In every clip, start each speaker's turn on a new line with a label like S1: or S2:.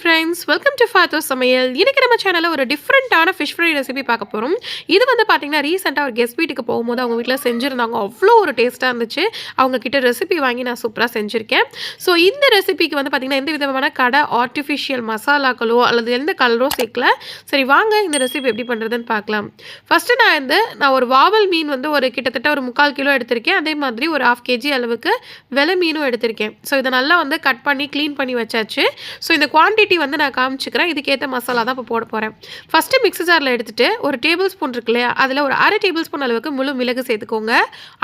S1: Friends welcome to ஃபாத்தோ சமையல். இன்னைக்கு நம்ம சேனலில் ஒரு டிஃப்ரெண்ட்டான ஃபிஷ் ஃப்ரை ரெசிபி பார்க்க போகிறோம் இது வந்து பார்த்தீங்கன்னா ரீசெண்டாக ஒரு கெஸ்ட் வீட்டுக்கு போகும்போது அவங்க வீட்டில் செஞ்சுருந்தாங்க. அவ்வளோ ஒரு டேஸ்ட்டாக இருந்துச்சு. அவங்க கிட்ட ரெசிபி வாங்கி நான் சூப்பராக செஞ்சுருக்கேன். ஸோ இந்த ரெசிபிக்கு வந்து பார்த்திங்கன்னா எந்த விதமான கடை ஆர்டிஃபிஷியல் மசாலாக்களோ அல்லது எந்த கலரோ சேர்க்கல. சரி வாங்க இந்த ரெசிபி எப்படி பண்ணுறதுன்னு பார்க்கலாம். ஃபஸ்ட்டு நான் வந்து நான் ஒரு வாவல் மீன் வந்து ஒரு கிட்டத்தட்ட ஒரு முக்கால் கிலோ எடுத்திருக்கேன். அதே மாதிரி ஒரு ஹாஃப் கேஜி அளவுக்கு வெலை மீனும் எடுத்திருக்கேன். ஸோ இதை நல்லா வந்து கட் பண்ணி க்ளீன் பண்ணி வச்சாச்சு. ஸோ இந்த குவான்டிட்டி வந்து நான் காமிச்சிக்கிறேன். இதுக்கேற்ற மசாலா தான் இப்போ போட போகிறேன் ஃபஸ்ட்டு மிக்ஸி ஜாரில் எடுத்துகிட்டு ஒரு டேபிள் ஸ்பூன் இருக்கு இல்லையா? அதில் ஒரு அரை டேபிள் ஸ்பூன் அளவுக்கு முழு மிளகு சேர்த்துக்கோங்க.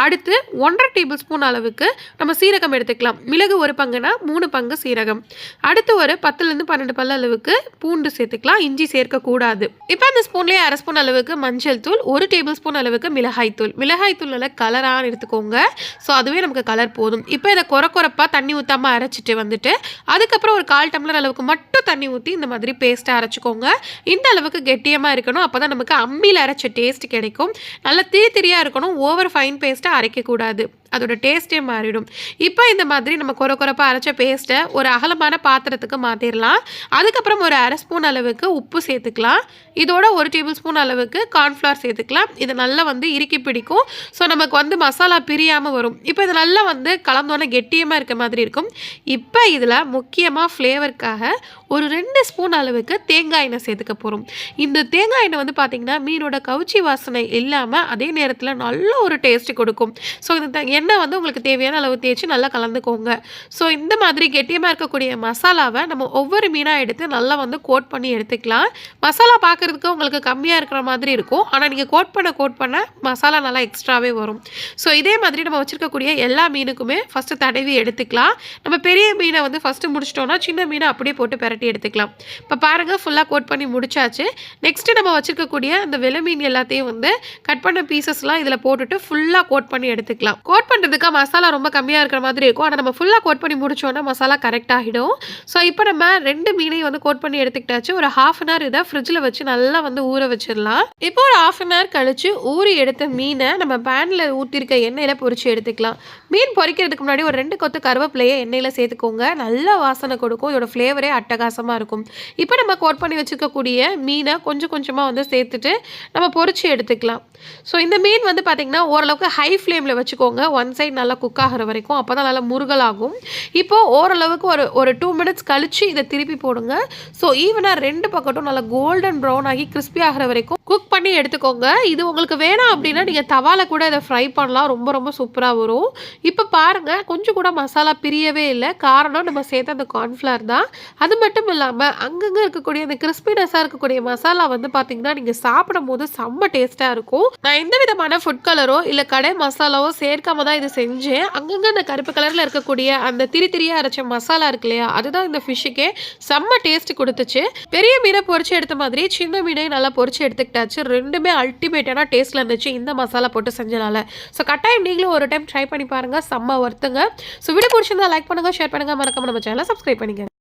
S1: அடுத்து ஒன்றரை டேபிள் ஸ்பூன் அளவுக்கு நம்ம சீரகம் எடுத்துக்கலாம். மிளகு ஒரு பங்குனா மூணு பங்கு சீரகம். அடுத்து ஒரு பத்துலேருந்து பன்னெண்டு பல்ல அளவுக்கு பூண்டு சேர்த்துக்கலாம். இஞ்சி சேர்க்கக்கூடாது இப்போ அந்த ஸ்பூன்லேயே அரை ஸ்பூன் அளவுக்கு மஞ்சள் தூள் ஒரு டேபிள் ஸ்பூன் அளவுக்கு மிளகாய் தூள். மிளகாய் தூள் நல்லா கலராக எடுத்துக்கோங்க. ஸோ அதுவே நமக்கு கலர் போதும். இப்போ இதை குறை குறைப்பாக தண்ணி ஊற்றாமல் அரைச்சிட்டு வந்துட்டு அதுக்கப்புறம் ஒரு கால் டம்ளர் அளவுக்கு மட்டும் தண்ணி ஊற்றி இந்த மாதிரி பேஸ்ட்டாக அரைச்சிக்கோங்க. இந்த அளவுக்கு கெட்டியமாக இருக்கணும். அப்போ தான் நமக்கு அம்மியில் அரைச்ச டேஸ்ட் கிடைக்கும். நல்லா திரி திரியாக இருக்கணும். ஓவர் ஃபைன் பேஸ்ட்டாக அரைக்கக்கூடாது. அதோட டேஸ்ட்டே மாறிடும். இப்போ இந்த மாதிரி நம்ம குறை குறைப்பாக அரைச்ச பேஸ்ட்டை ஒரு அகலமான பாத்திரத்துக்கு மாற்றிடலாம் அதுக்கப்புறம் ஒரு அரை ஸ்பூன் அளவுக்கு உப்பு சேர்த்துக்கலாம். இதோட ஒரு டேபிள் ஸ்பூன் அளவுக்கு கார்ன்ஃப்ளவர் சேர்த்துக்கலாம். இது நல்லா வந்து இறுக்கி பிடிக்கும். ஸோ நமக்கு வந்து மசாலா பிரியாமல் வரும். இப்போ இது நல்லா வந்து கலந்தோன்னே கெட்டியமாக இருக்க மாதிரி இருக்கும். இப்போ இதில் முக்கியமாக ஃப்ளேவருக்காக ஒரு ரெண்டு ஸ்பூன் அளவுக்கு தேங்காய் எண்ணெய் சேர்த்துக்க போகிறோம் இந்த தேங்காய் எண்ணெய் வந்து பார்த்திங்கன்னா மீனோட கவுச்சி வாசனை இல்லாமல் அதே நேரத்தில் நல்ல ஒரு டேஸ்ட் கொடுக்கும். ஸோ இந்த எண்ணெய் வந்து உங்களுக்கு தேவையான அளவு தேய்ச்சி நல்லா கலந்துக்கோங்க. ஸோ இந்த மாதிரி கெட்டியமாக இருக்கக்கூடிய மசாலாவை நம்ம ஒவ்வொரு மீனாக எடுத்து நல்லா வந்து கோட் பண்ணி எடுத்துக்கலாம். மசாலா பார்க்க பார்க்குறதுக்கு உங்களுக்கு கம்மியாக இருக்கிற மாதிரி இருக்கும். ஆனால் நீங்கள் கோட் பண்ண கோட் பண்ண மசாலா நல்லா எக்ஸ்ட்ராவே வரும். ஸோ இதே மாதிரி நம்ம வச்சுருக்கக்கூடிய எல்லா மீனுக்குமே ஃபஸ்ட்டு தடவி எடுத்துக்கலாம். நம்ம பெரிய மீனை வந்து ஃபஸ்ட்டு முடிச்சிட்டோம்னா சின்ன மீனை அப்படியே போட்டு பெரட்டி எடுத்துக்கலாம். இப்போ பாருங்கள் ஃபுல்லாக கோட் பண்ணி முடிச்சாச்சு. நெக்ஸ்ட்டு நம்ம வச்சுருக்கக்கூடிய அந்த வெலை மீன் எல்லாத்தையும் வந்து கட் பண்ண பீசஸ்லாம் இதில் போட்டுட்டு ஃபுல்லாக கோட் பண்ணி எடுத்துக்கலாம். கோட் பண்ணுறதுக்கு மசாலா ரொம்ப கம்மியாக இருக்கிற மாதிரி இருக்கும். ஆனால் நம்ம ஃபுல்லாக கோட் பண்ணி முடிச்சோன்னா மசாலா கரெக்ட் ஆகிடும். ஸோ இப்போ நம்ம ரெண்டு மீனையும் வந்து கோட் பண்ணி எடுத்துக்கிட்டாச்சு. ஒரு ஹாஃப் அன் ஹவர் இதை ஃப்ரிட்ஜில் வச்சு நல்லா வந்து ஊற வச்சிடலாம். இப்போ ஒரு ஹாஃப் அன் ஹவர் கழிச்சு ஊறி எடுத்த மீனை நம்ம பேனில் ஊற்றிருக்க எண்ணெயில் பொறிச்சு எடுத்துக்கலாம். மீன் பொரிக்கிறதுக்கு முன்னாடி ஒரு ரெண்டு கொத்து கருவேப்பிலையை எண்ணெயில் சேர்த்துக்கோங்க. நல்ல வாசனை கொடுக்கும். இதோட ஃப்ளேவரே அட்டகாசமாக இருக்கும். இப்போ நம்ம கோட் பண்ணி வச்சுருக்கக்கூடிய மீனை கொஞ்சம் கொஞ்சமாக வந்து சேர்த்துட்டு நம்ம பொறிச்சு எடுத்துக்கலாம். ஸோ இந்த மீன் வந்து பார்த்திங்கன்னா ஓரளவுக்கு ஹை ஃப்ளேமில் வச்சுக்கோங்க. ஒன் சைடு நல்லா குக் ஆகிற வரைக்கும். அப்போ தான் நல்லா முருகலாகும். இப்போது ஓரளவுக்கு ஒரு ஒரு டூ மினிட்ஸ் கழித்து இதை திருப்பி போடுங்க. ஸோ ஈவனாக ரெண்டு பக்கட்டும் நல்லா கோல்டன் ப்ரௌன் ஆகி கிறிஸ்பி ஆகிற வரைக்கும் குக் பண்ணி எடுத்துக்கோங்க. இது உங்களுக்கு வேணாம் அப்படின்னா நீங்கள் தவால கூட இதை ஃப்ரை பண்ணலாம். ரொம்ப ரொம்ப சூப்பராக வரும். இப்போ பாருங்கள் கொஞ்சம் கூட மசாலா பிரியவே இல்லை. காரணம் நம்ம சேர்த்த அந்த கார்ன்ஃப்ளவர் தான். அது மட்டும் இல்லாமல் அங்கங்கே இருக்கக்கூடிய அந்த கிறிஸ்பினஸாக இருக்கக்கூடிய மசாலா வந்து பார்த்தீங்கன்னா நீங்கள் சாப்பிடும் போது செம்ம டேஸ்ட்டாக இருக்கும். நான் எந்த விதமான ஃபுட் கலரோ இல்லை கடை மசாலாவோ சேர்க்காம தான் இது செஞ்சேன். அங்கங்கே அந்த கருப்பு கலரில் இருக்கக்கூடிய அந்த திரி திரியாக அரைச்ச மசாலா இருக்கு இல்லையா அதுதான் இந்த ஃபிஷ்ஷுக்கே செம்ம டேஸ்ட் கொடுத்துச்சு. பெரிய மீனை பொறிச்சு எடுத்த மாதிரி சின்ன மீனையும் நல்லா பொரிச்சு எடுத்துக்கிட்டாச்சு ரெண்டுமே அல்டிமேட்டான டேஸ்ட்டில் இருந்துச்சு. இந்த மசாலா போட்டு செஞ்சனால. ஸோ கட்டாயம் நீங்களும் ஒரு டைம் ட்ரை பண்ணி பாருங்கள் செம்ம ஒர்த்துங்க ஸோ வீடியோ பிடிச்சிருந்தா லைக் பண்ணுங்கள் ஷேர் பண்ணுங்கள் மறக்காம நம்ம சேனலை சப்ஸ்கிரைப் பண்ணிக்கங்க.